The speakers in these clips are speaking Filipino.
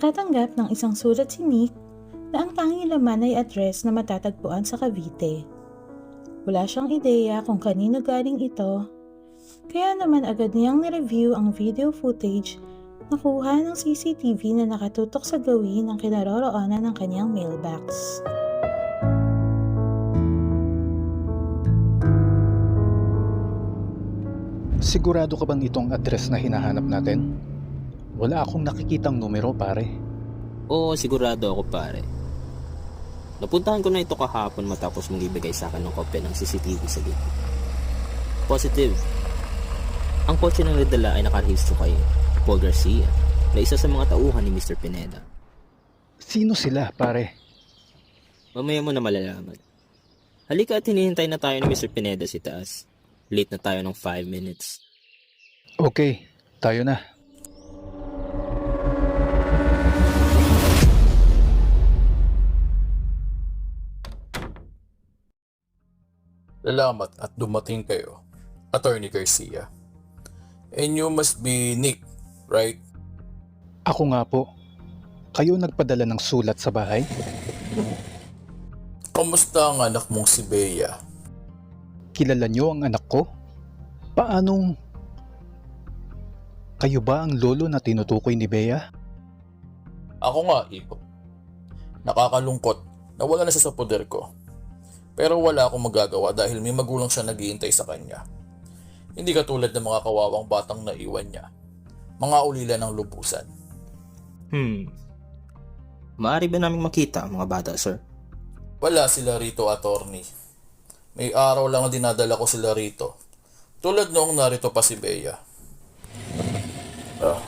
Nakatanggap ng isang sulat si Nick na ang tanging laman ay address na matatagpuan sa Cavite. Wala siyang ideya kung kanino galing ito, kaya naman agad niyang nireview ang video footage na kuha ng CCTV na nakatutok sa gawin ng kinaroroonan ng kanyang mailbox. Sigurado ka bang itong address na hinahanap natin? Wala akong nakikitang numero pare. Oo, sigurado ako pare. Napuntahan ko na ito kahapon matapos mong ibigay sa akin ng kopya ng CCTV sa gate. Positive. Ang kotse ng nadala ay nakarehistro kay Paul Garcia na isa sa mga tauhan ni Mr. Pineda. Sino sila pare? Mamaya mo na malalaman. Halika at hinihintay na tayo ni Mr. Pineda si taas. Late na tayo ng 5 minutes. Okay, tayo na. Salamat at dumating kayo, Attorney Garcia. And you must be Nick, right? Ako nga po. Kayo nagpadala ng sulat sa bahay? Kamusta ang anak mong si Bea? Kilala niyo ang anak ko? Paanong... Kayo ba ang lolo na tinutukoy ni Bea? Ako nga, Ipo. Nakakalungkot na wala na siya sa poder ko. Pero wala akong magagawa dahil may magulang siya naghihintay sa kanya. Hindi katulad ng mga kawawang batang naiwan niya. Mga ulila ng lubusan. Hmm. Maaari ba naming makita ang mga bata, sir? Wala sila rito, attorney. May araw lang dinadala ko sila rito. Tulad noong narito pa si Bea. Ah,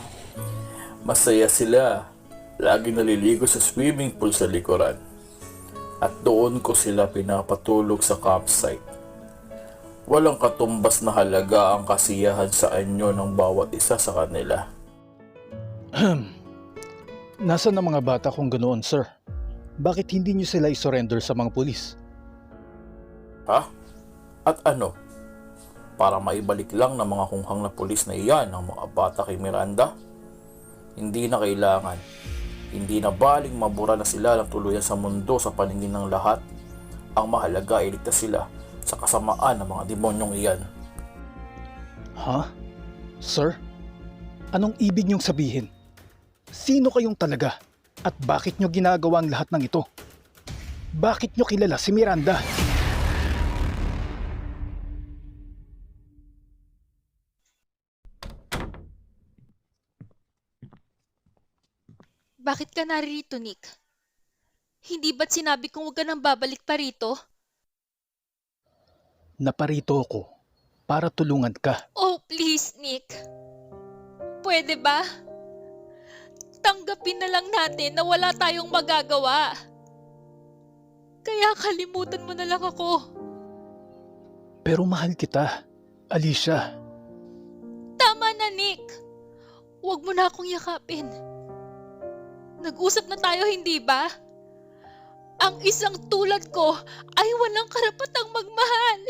masaya sila. Lagi naliligo sa swimming pool sa likuran. At doon ko sila pinapatulog sa campsite. Walang katumbas na halaga ang kasiyahan sa anyo ng bawat isa sa kanila. Nasaan ang mga bata kung ganoon, sir? Bakit hindi niyo sila isurrender sa mga pulis? Ha? At ano? Para maibalik lang ng mga kunghang na pulis na iyan ang mga bata kay Miranda? Hindi na kailangan. Hindi na baling mabura na sila ng tuluyan sa mundo sa paningin ng lahat. Ang mahalaga ay ligtas sila sa kasamaan ng mga demonyong iyan. Ha? Sir? Anong ibig niyong sabihin? Sino kayong talaga? At bakit niyo ginagawa ang lahat ng ito? Bakit niyo kilala si Miranda? Bakit ka naririto, Nick? Hindi ba't sinabi kong huwag ka nang babalik pa rito? Naparito ako para tulungan ka. Oh, please, Nick. Pwede ba? Tanggapin na lang natin na wala tayong magagawa. Kaya kalimutan mo na lang ako. Pero mahal kita, Alicia. Tama na, Nick. Huwag mo na akong yakapin. Nag-usap na tayo, hindi ba? Ang isang tulad ko ay walang karapatang magmahal.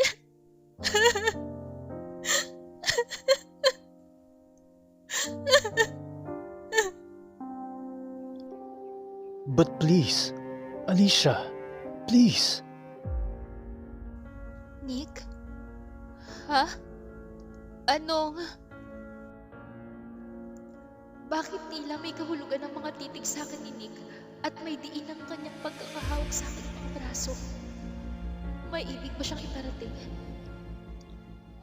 But please, Alicia, please. Nick? Ha? Anong... Bakit tila may kahulugan ng mga titig sa akin ni Nick at may diin ang kanyang pagkakahawak sa akin ng braso? May ibig ba siyang iparating?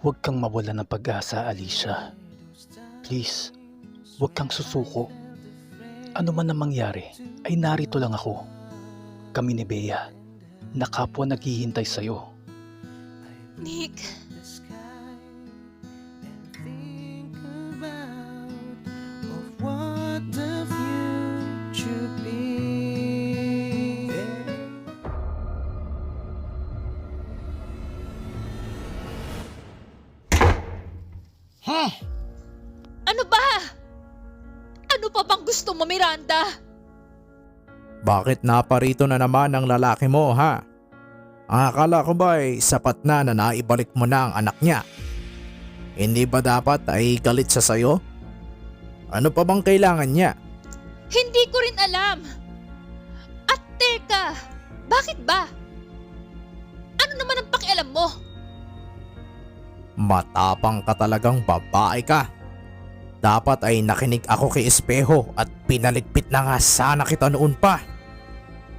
Huwag kang mawala ng pag-asa, Alicia. Please, huwag kang susuko. Ano man ang mangyari, ay narito lang ako. Kami ni Bea, na kapwa naghihintay sa'yo. Nick, Miranda? Bakit naparito na naman ang lalaki mo ha? Ang akala ko ba ay sapat na na naibalik mo na ang anak niya? Hindi ba dapat ay galit siya sa'yo? Ano pa bang kailangan niya? Hindi ko rin alam. At teka, bakit ba? Ano naman ang pakialam mo? Matapang ka talagang babae ka. Dapat ay nakinig ako kay Espejo at pinaligpit na nga sana kita noon pa.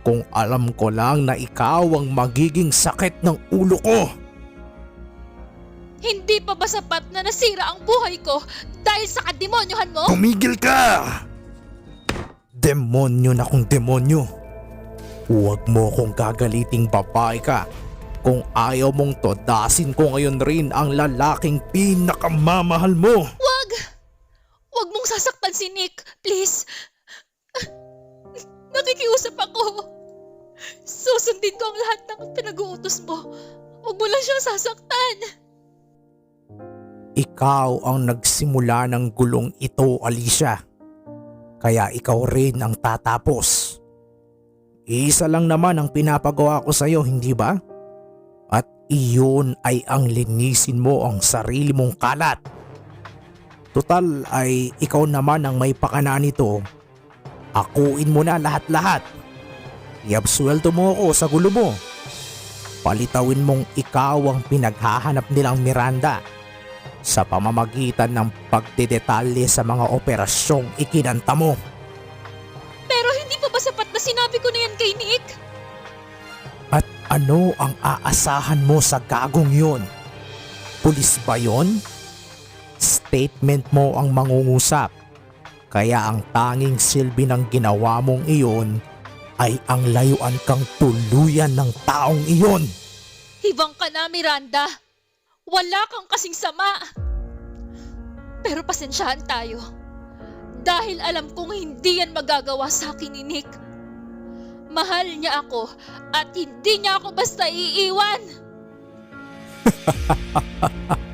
Kung alam ko lang na ikaw ang magiging sakit ng ulo ko. Hindi pa ba sapat na nasira ang buhay ko dahil sa kademonyohan mo? Tumigil ka! Demonyo na kung demonyo. Huwag mo kong gagaliting babae ka. Kung ayaw mong todasin ko ngayon rin ang lalaking pinakamamahal mo. Wag! Wag mong sasaktan si Nick, please. Nakikiusap ako. Susundin ko ang lahat ng pinag-uutos mo. Huwag mo lang siyang sasaktan. Ikaw ang nagsimula ng gulong ito, Alicia. Kaya ikaw rin ang tatapos. Isa lang naman ang pinapagawa ko sa'yo, hindi ba? At iyon ay ang linisin mo ang sarili mong kalat. Total ay ikaw naman ang may pakana nito. Akuin mo na lahat-lahat. Iabsuelto mo ako sa gulo mo. Palitawin mong ikaw ang pinaghahanap nilang Miranda sa pamamagitan ng pagdedetalye sa mga operasyong ikinanta mo. Pero hindi pa ba sapat na sinabi ko na yan kay Nick? At ano ang aasahan mo sa gagong yun? Pulis ba yun? Statement mo ang mangungusap. Kaya ang tanging silbi ng ginawa mong iyon ay ang layuan kang tuluyan ng taong iyon. Hibang ka na, Miranda. Wala kang kasing sama. Pero pasensyahan tayo. Dahil alam kong hindi yan magagawa sa akin ni Nick. Mahal niya ako at hindi niya ako basta iiwan.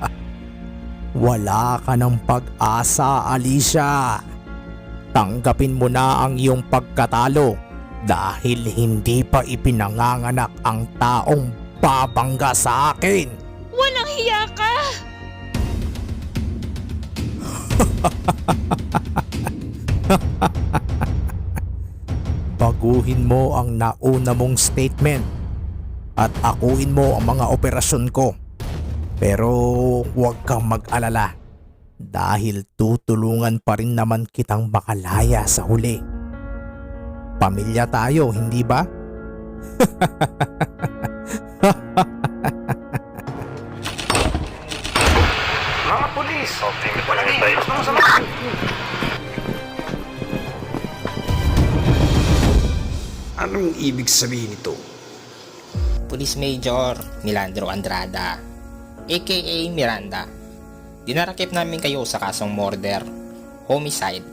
Wala ka ng pag-asa, Alicia. Tanggapin mo na ang iyong pagkatalo dahil hindi pa ipinanganganak ang taong babangga sa akin. Walang hiya ka! Baguhin mo ang nauna mong statement at akuin mo ang mga operasyon ko. Pero huwag kang mag-alala dahil tutulungan pa rin naman kitang makalaya sa huli. Pamilya tayo, hindi ba? Mga pulis! Walang naman sa mga... Anong ibig sabihin nito? Police Major Milandro Andrada, aka Miranda. Dinarakip namin kayo sa kasong murder, homicide,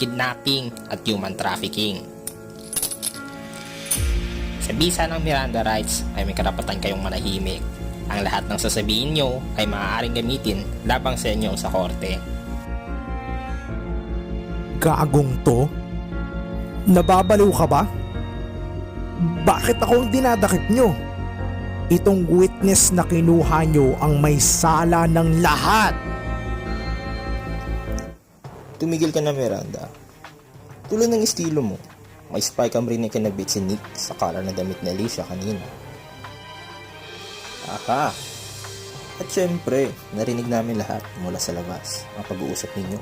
kidnapping at human trafficking. Sa bisa ng Miranda rights ay may karapatan kayong manahimik. Ang lahat ng sasabihin nyo ay maaaring gamitin labang sa inyo sa korte. Gagong to? Nababaliw ka ba? Bakit ako ang dinadakip nyo? Itong witness na kinuha nyo ang may sala ng lahat. Tumigil ka na Miranda. Tulad ng estilo mo, may spy cam rin na kinabit si Nick sa color na damit ni Alicia kanina. Aha! At syempre, narinig namin lahat mula sa labas ang pag-uusap ninyo.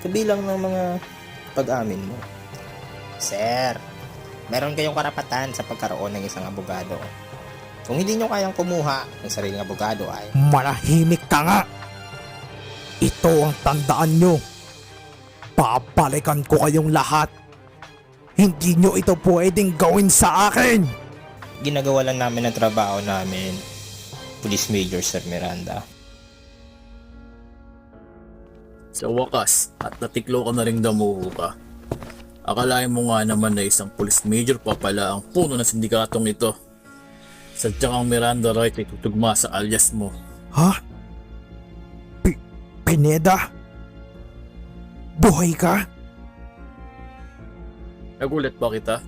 Kabilang ng mga pag-amin mo. Sir, meron kayong karapatan sa pagkaroon ng isang abogado. Kung hindi nyo kayang kumuha ng sariling abogado ay Manahimik ka nga! Ito ang tandaan nyo. Babalikan ko kayong lahat. Hindi nyo ito pwedeng gawin sa akin! ginagawa lang namin ang trabaho namin. Police Major Sir Miranda. Sa wakas, at natiklo ka na rin damuho ka. Akalain mo nga naman na isang police major pa pala ang puno ng sindikatong ito. Sadyang ang Miranda Wright ay tutugma sa alias mo. Ha? P- Pineda? Buhay ka? Nagulat ba kita?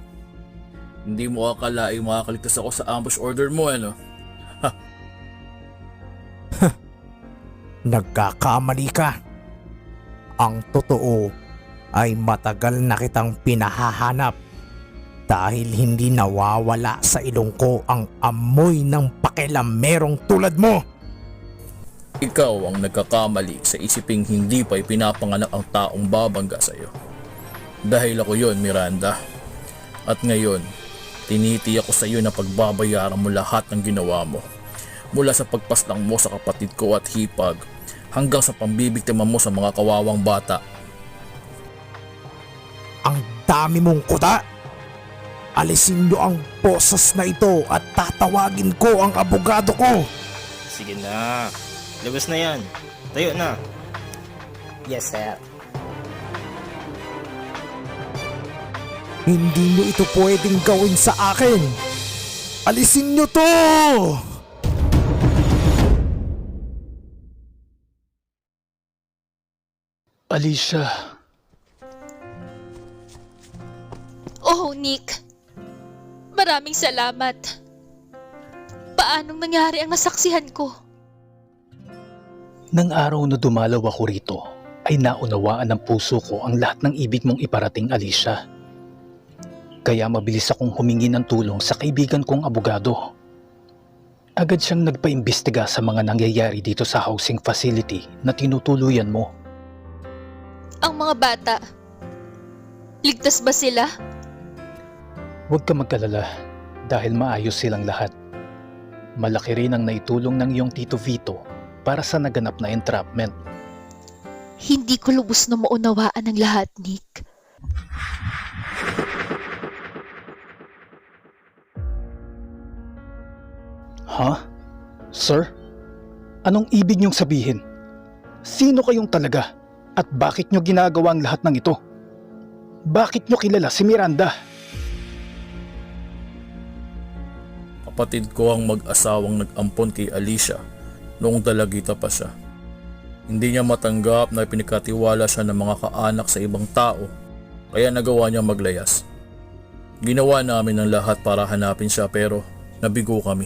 Hindi mo akalaing makakaligtas ako sa ambush order mo ano? Nagkakamali ka. Ang totoo, ay matagal na kitang pinahahanap dahil hindi nawawala sa ilong ko ang amoy ng pakilamerong tulad mo. Ikaw ang nagkakamali sa isiping hindi pa ipinapanganak ang taong babangga sa iyo. Dahil ako yon Miranda. At ngayon, tinitiyak ko sa iyo na pagbabayaran mo lahat ng ginawa mo. Mula sa pagpaslang mo sa kapatid ko at hipag hanggang sa pambibiktima mo sa mga kawawang bata. Ang dami mong kuda. Alisin niyo ang boses na ito at tatawagin ko ang abogado ko. Sige na. Labas na yan. Tayo na. Yes, sir. Hindi niyo ito pwedeng gawin sa akin. Alisin niyo to! Alicia, Oh, Nick. Maraming salamat. Paanong nangyari ang nasaksihan ko? nang araw na dumalaw ako rito, ay naunawaan ng puso ko ang lahat ng ibig mong iparating, Alicia. Kaya mabilis akong humingi ng tulong sa kaibigan kong abogado. Agad siyang nagpaimbestiga sa mga nangyayari dito sa housing facility na tinutuluyan mo. Ang mga bata. Ligtas ba sila? Huwag ka magkalala dahil maayos silang lahat. Malaki rin ang naitulong ng iyong Tito Vito para sa naganap na entrapment. Hindi ko lubos na maunawaan ang lahat, Nick. Ha? Sir? Anong ibig niyong sabihin? Sino kayong talaga? At bakit niyo ginagawa ang lahat ng ito? Bakit niyo kilala si Miranda? Kapatid ko ang mag-asawang nag-ampon kay Alicia noong dalagita pa siya. Hindi niya matanggap na pinagkatiwala siya ng mga kaanak sa ibang tao kaya nagawa niya maglayas. Ginawa namin ang lahat para hanapin siya pero nabigo kami.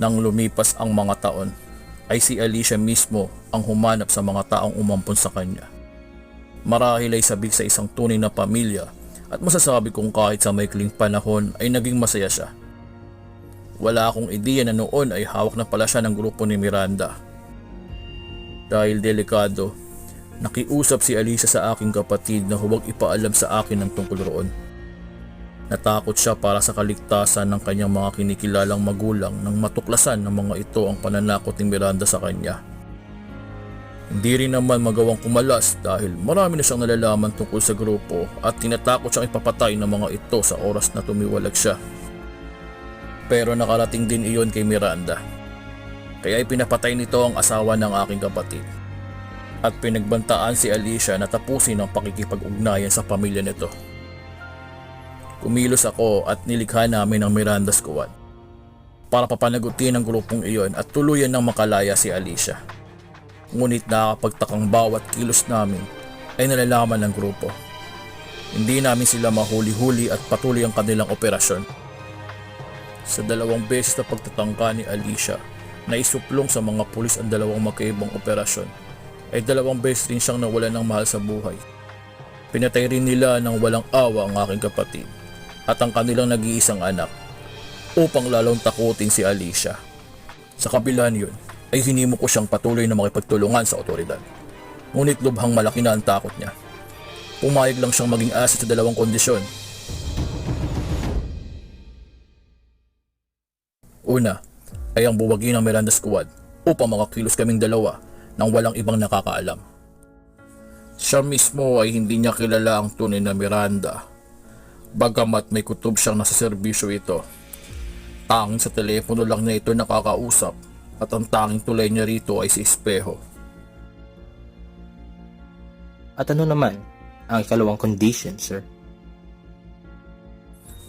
Nang lumipas ang mga taon ay si Alicia mismo ang humanap sa mga taong umampon sa kanya. Marahil ay sabik sa isang tunay na pamilya at masasabi kong kahit sa maikling panahon ay naging masaya siya. Wala akong ideya na noon ay hawak na pala siya ng grupo ni Miranda. Dahil delikado, nakiusap si Alisa sa aking kapatid na huwag ipaalam sa akin ng tungkol roon. Natakot siya para sa kaligtasan ng kanyang mga kinikilalang magulang nang matuklasan ng mga ito ang pananakot ni Miranda sa kanya. Hindi rin naman magawang kumalas dahil marami na siyang nalalaman tungkol sa grupo at tinatakot siyang ipapatay ng mga ito sa oras na tumiwalag siya. Pero nakarating din iyon kay Miranda. Kaya ipinapatay nito ang asawa ng aking kapatid. At pinagbantaan si Alicia na tapusin ang pakikipag-ugnayan sa pamilya nito. Kumilos ako at nilikha namin ang Miranda Squad para papanagutin ang grupong iyon at tuluyan ng makalaya si Alicia. Ngunit nakakapagtakang bawat kilos namin ay nalalaman ng grupo. Hindi namin sila mahuli-huli at patuloy ang kanilang operasyon. Sa dalawang beses na pagtatangka ni Alicia na isuplong sa mga pulis ang dalawang magkaibang operasyon, ay dalawang beses rin siyang nawala ng mahal sa buhay. Pinatay rin nila ng walang awa ang aking kapatid at ang kanilang nag-iisang anak upang lalong takutin si Alicia. Sa kabila niyon, ay hinimo ko siyang patuloy na makipagtulungan sa otoridad. Ngunit lubhang malaki na ang takot niya. Pumayag lang siyang maging asit sa dalawang kondisyon. Una, ay ang buwagin ng Miranda Squad upang makakilos kaming dalawa nang walang ibang nakakaalam. Siya mismo ay hindi niya kilala ang tunay na Miranda. Bagamat may kutob siyang nasa serbisyo ito. Tanging sa telepono lang niya ito nakakausap at ang tanging tulay niya rito ay si Espejo. At ano naman ang ikalawang condition, sir?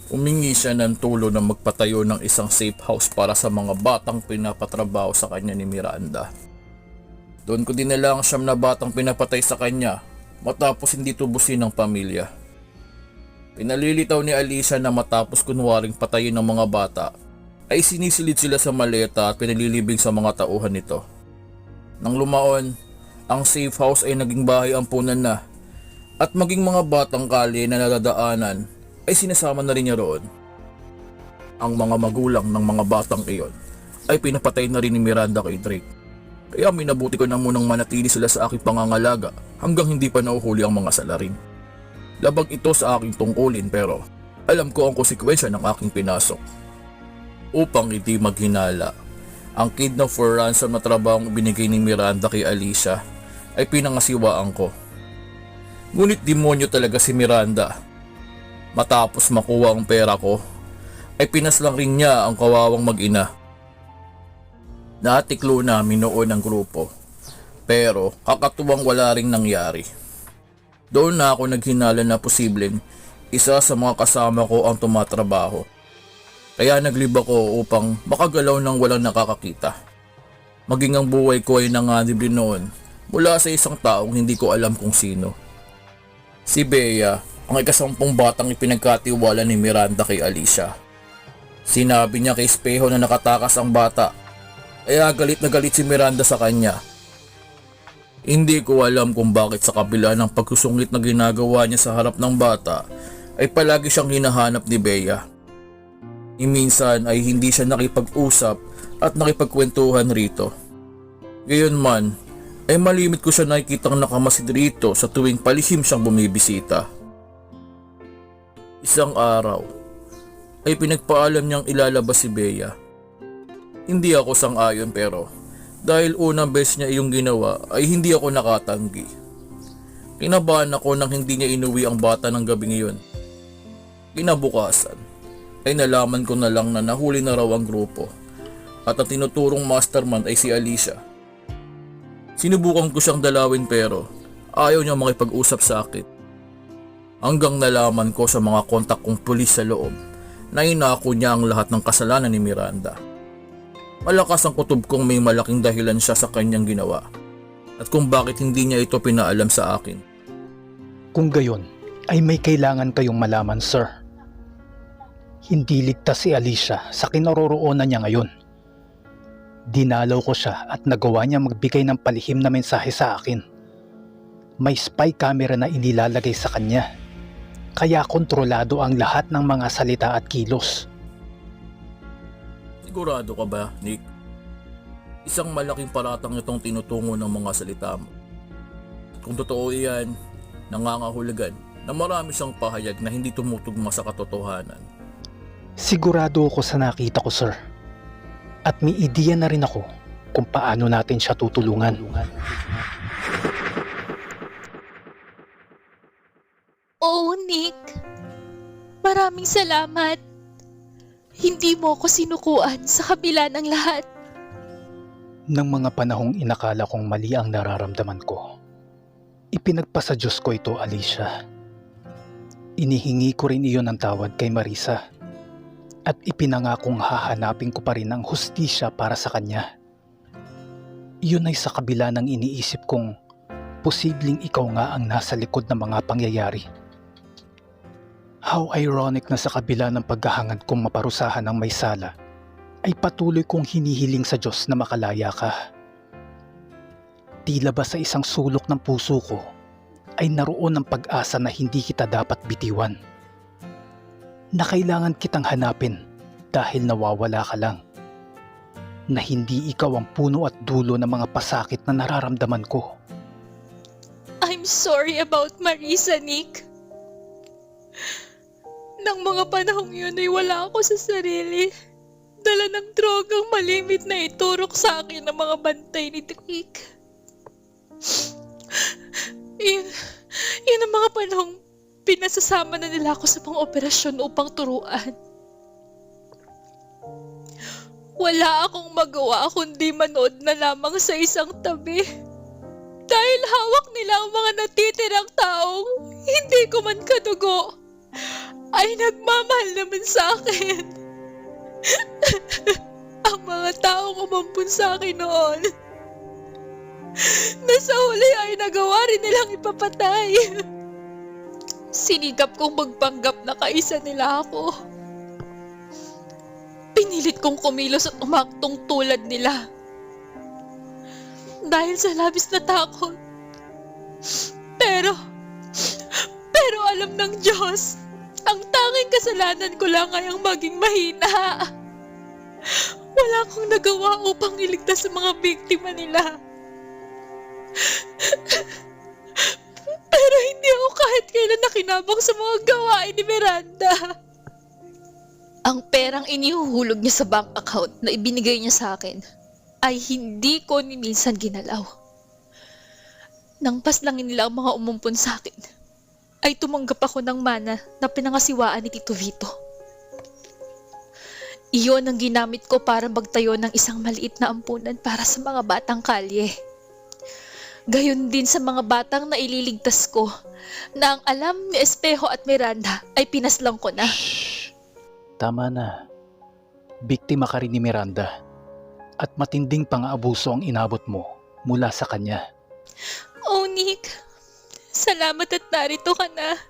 Umingi siya ng tulong na magpatayo ng isang safe house para sa mga batang pinapatrabaho sa kanya ni Miranda. Doon ko dinala ang siyam na batang pinapatay sa kanya matapos hindi tubusin ng pamilya. Pinalilitaw ni Alisa na matapos kunwaring patayin ng mga bata ay sinisilid sila sa maleta at pinalilibing sa mga tauhan nito. Nang lumaon Ang safe house ay naging bahay ampunan na at maging mga batang kalye na nadadaanan ay sinasama na rin niya roon. Ang mga magulang ng mga batang iyon ay pinapatay na rin ni Miranda kay Drake. Kaya minabuti ko na munang manatili sila sa aking pangangalaga hanggang hindi pa nauhuli ang mga salarin. Labag ito sa aking tungkulin pero alam ko ang konsekwensya ng aking pinasok. Upang hindi maghinala, ang kidnap for ransom na trabahong binigay ni Miranda kay Alicia ay pinangasiwaan ko. Ngunit demonyo talaga si Miranda. Matapos makuha ang pera ko, ay pinaslang rin niya ang kawawang mag-ina. Natiklo namin noon ang grupo. Pero kakatuwang wala ring nangyari. Doon na ako naghinala na posibleng isa sa mga kasama ko ang tumatrabaho. Kaya naglib ako upang makagalaw ng walang nakakakita. Maging ang buhay ko ay nanganib noon mula sa isang taong hindi ko alam kung sino. Si Bea, ang ikasampung batang ipinagkatiwala ni Miranda kay Alicia. Sinabi niya kay Espejo na nakatakas ang bata kaya galit na galit si Miranda sa kanya. Hindi ko alam kung bakit sa kabila ng pagsusungit na ginagawa niya sa harap ng bata ay palagi siyang hinahanap ni Bea. Iminsan ay hindi siya nakipag-usap at nakipagkwentuhan rito. Gayon man, ay malimit ko siya nakikitang nakamasid rito sa tuwing palihim siyang bumibisita. Isang araw, ay pinagpaalam niyang ilalabas si Bea. Hindi ako sang-ayon pero dahil unang beses niya iyong ginawa ay hindi ako nakatanggi. Kinabahan ako nang hindi niya inuwi ang bata ng gabi ngayon. Kinabukasan ay nalaman ko na lang na nahuli na raw ang grupo at ang tinuturong mastermind ay si Alicia. Sinubukan ko siyang dalawin pero ayaw niya makipag-usap sa akin. Hanggang nalaman ko sa mga kontak kong pulis sa loob na inako niya ang lahat ng kasalanan ni Miranda. Malakas ang kutob kong may malaking dahilan siya sa kanyang ginawa at kung bakit hindi niya ito pinaalam sa akin. Kung gayon, ay may kailangan kayong malaman, sir. Hindi ligtas si Alicia sa kinaroroonan niya ngayon. Dinalaw ko siya at nagawa niya magbigay ng palihim na mensahe sa akin. May spy camera na inilalagay sa kanya. Kaya kontrolado ang lahat ng mga salita at kilos. Sigurado ka ba, Nick? Isang malaking paratang itong tinutungo ng mga salita mo. Kung totoo iyan, nangangahulugan na marami siyang pahayag na hindi tumutugma sa katotohanan. Sigurado ako sa nakita ko, sir. At may ideya na rin ako kung paano natin siya tutulungan. Oo, Nick. Maraming salamat. Hindi mo ako sinukuan sa kabila ng lahat. Nang mga panahong inakala kong mali ang nararamdaman ko, ipinagpasa Diyos ko ito, Alicia. Inihingi ko rin iyon ng tawad kay Marisa at ipinangakong hahanapin ko pa rin ang hustisya para sa kanya. Iyon ay sa kabila ng iniisip kong posibleng ikaw nga ang nasa likod ng mga pangyayari. How ironic na sa kabila ng paghahangad kong maparusahan ng may sala, ay patuloy kong hinihiling sa Diyos na makalaya ka. Tila ba sa isang sulok ng puso ko ay naroon ang pag-asa na hindi kita dapat bitiwan. Na kailangan kitang hanapin dahil nawawala ka lang. Na hindi ikaw ang puno at dulo ng mga pasakit na nararamdaman ko. I'm sorry about Marisa, Nick. Nang mga panahong yun ay wala ako sa sarili. Dala ng drogang malimit na iturok sa akin ng mga bantay ni Drake. Yun, yun ang mga panahong pinasasama na nila ako sa mga operasyon upang turuan. Wala akong magawa kundi manood na lamang sa isang tabi. Dahil hawak nila ang mga natitirang taong hindi ko man kadugo ay nagmamahal naman sa akin. ang mga taong umampun sa akin noon na sa huli ay nagawa rin nilang ipapatay. Sinigap kong magpanggap na kaisa nila ako. Pinilit kong kumilos at umaktong tulad nila. dahil sa labis na takot. Pero, pero alam ng Diyos, ang tanging kasalanan ko lang ay ang maging mahina. Wala akong nagawa upang iligtas sa mga biktima nila. Pero hindi ako kahit kailan nakinabang sa mga gawain ni Miranda. Ang perang inihuhulog niya sa bank account na ibinigay niya sa akin ay hindi ko ni minsan ginalaw. Nang paslangin nila ang mga umumpon sa akin, ay tumanggap ako ng mana na pinangasiwaan ni Tito Vito. Iyon ang ginamit ko para magtayo ng isang maliit na ampunan para sa mga batang kalye. Gayon din sa mga batang na ililigtas ko na ang alam ni Espejo at Miranda ay pinaslang ko na. Shh! Tama na. Biktima ka rin ni Miranda. At matinding pang-aabuso ang inabot mo mula sa kanya. Oh, Nick. Salamat at narito ka na.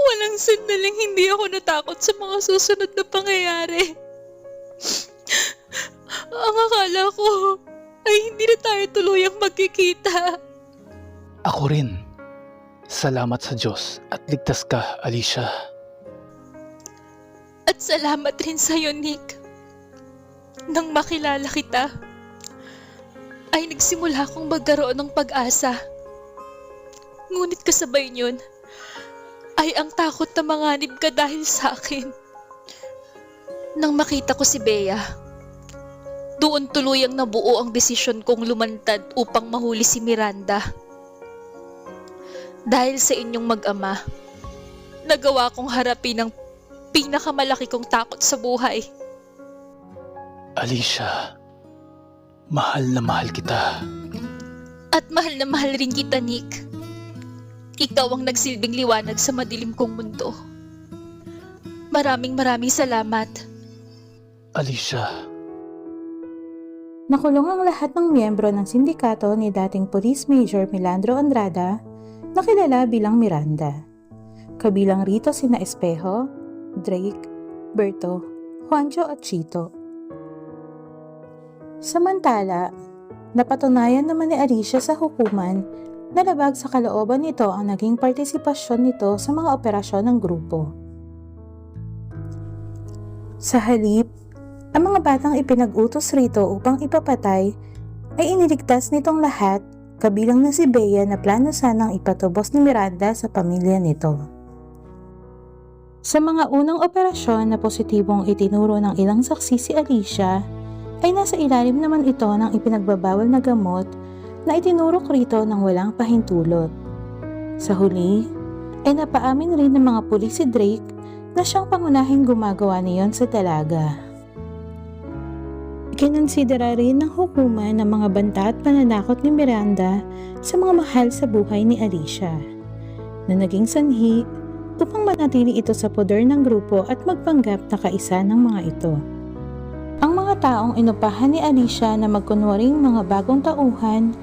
Walang sandaling hindi ako natakot sa mga susunod na pangyayari. Ang akala ko ay hindi na tayo tuluyang magkikita. Ako rin. Salamat sa Diyos at ligtas ka, Alicia. At salamat rin sa'yo, Nick. Nang makilala kita, ay nagsimula akong magkaroon ng pag-asa. Ngunit kasabay niyon, ay ang takot na manganib ka dahil sa akin. Nang makita ko si Bea, doon tuluyang nabuo ang desisyon kong lumantad upang mahuli si Miranda. Dahil sa inyong mag-ama, nagawa kong harapin ang pinakamalaki kong takot sa buhay. Alicia, mahal na mahal kita. At mahal na mahal rin kita, Nick. Ikaw ang nagsilbing liwanag sa madilim kong mundo. Maraming maraming salamat. Alicia, Nakulong ang lahat ng miyembro ng sindikato ni dating Police Major Milandro Andrada na kilala bilang Miranda. Kabilang rito sina Espejo, Drake, Berto, Juancho at Chito. Samantala, napatunayan naman ni Alicia sa hukuman na labag sa kalooban nito ang naging partisipasyon nito sa mga operasyon ng grupo. Sa halip, ang mga batang ipinag-utos rito upang ipapatay ay iniligtas nitong lahat kabilang na si Bea na plano sanang ipatubos ni Miranda sa pamilya nito. Sa mga unang operasyon na positibong itinuro ng ilang saksi si Alicia, ay nasa ilalim naman ito ng ipinagbabawal na gamot na itinurok rito ng walang pahintulot. Sa huli, ay napaamin rin ng mga pulis si Drake na siyang pangunahing gumagawa niyon sa dalaga. Kinonsidera rin ng hukuman ng mga banta at pananakot ni Miranda sa mga mahal sa buhay ni Alicia, na naging sanhi upang manatili ito sa poder ng grupo at magpanggap na kaisa ng mga ito. Ang mga taong inupahan ni Alicia na magkunwaring mga bagong tauhan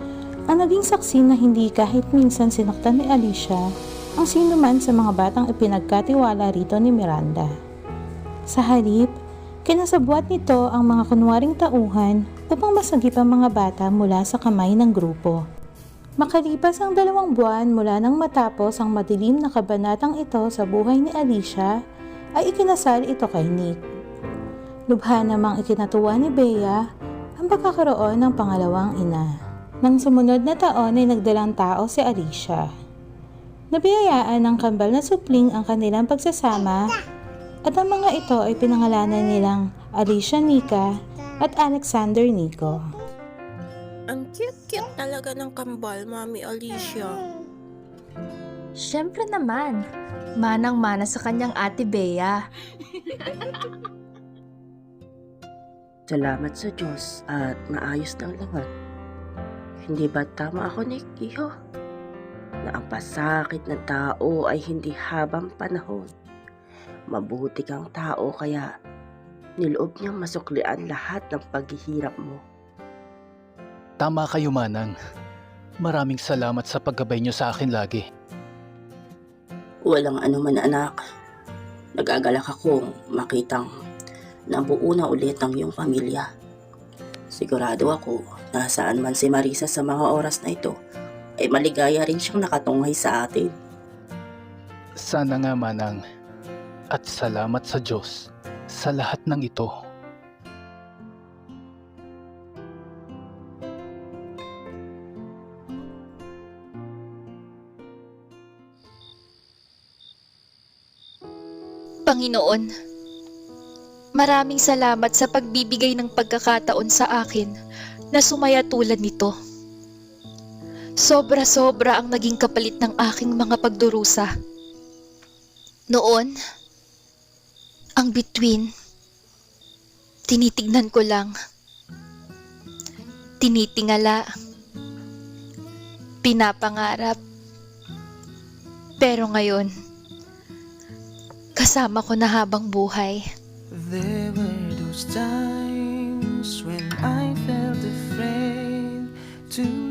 ang naging saksi na hindi kahit minsan sinaktan ni Alicia ang sino man sa mga batang ipinagkatiwala rito ni Miranda. Sa halip, Kinasabwat nito ang mga kunwaring tauhan upang masagip ang mga bata mula sa kamay ng grupo. Makalipas ang dalawang buwan mula nang matapos ang madilim na kabanatang ito sa buhay ni Alicia, ay ikinasal ito kay Nick. Lubha namang ikinatuwa ni Bea ang pagkakaroon ng pangalawang ina. Nang sumunod na taon ay nagdalang tao si Alicia. Nabiyayaan ng kambal na supling ang kanilang pagsasama at ang mga ito ay pinangalanan nilang Alicia Nika at Alexander Nico. Ang cute-cute talaga ng kambal, Mami Alicia. Siyempre naman, manang-mana sa kanyang ate Bea. Salamat sa Diyos at maayos ng lahat. Hindi ba tama ako, Nick, iho? Na ang pasakit ng tao ay hindi habang panahon. Mabuti kang tao kaya niloob niyang masuklian lahat ng paghihirap mo. tama kayo manang. Maraming salamat sa paggabay niyo sa akin lagi. Walang anuman anak. Nagagalak akong makitang nabuo na ulit ang iyong pamilya. Sigurado ako na saan man si Marisa sa mga oras na ito ay maligaya rin siyang nakatunghay sa atin. Sana nga manang. At salamat sa Diyos sa lahat ng ito. Panginoon, maraming salamat sa pagbibigay ng pagkakataon sa akin na sumaya tulad nito. Sobra-sobra ang naging kapalit ng aking mga pagdurusa. Noon, ang between, tinitignan ko lang. Tinitingala. Pinapangarap. Pero ngayon, kasama ko na habang buhay. There were those times when I to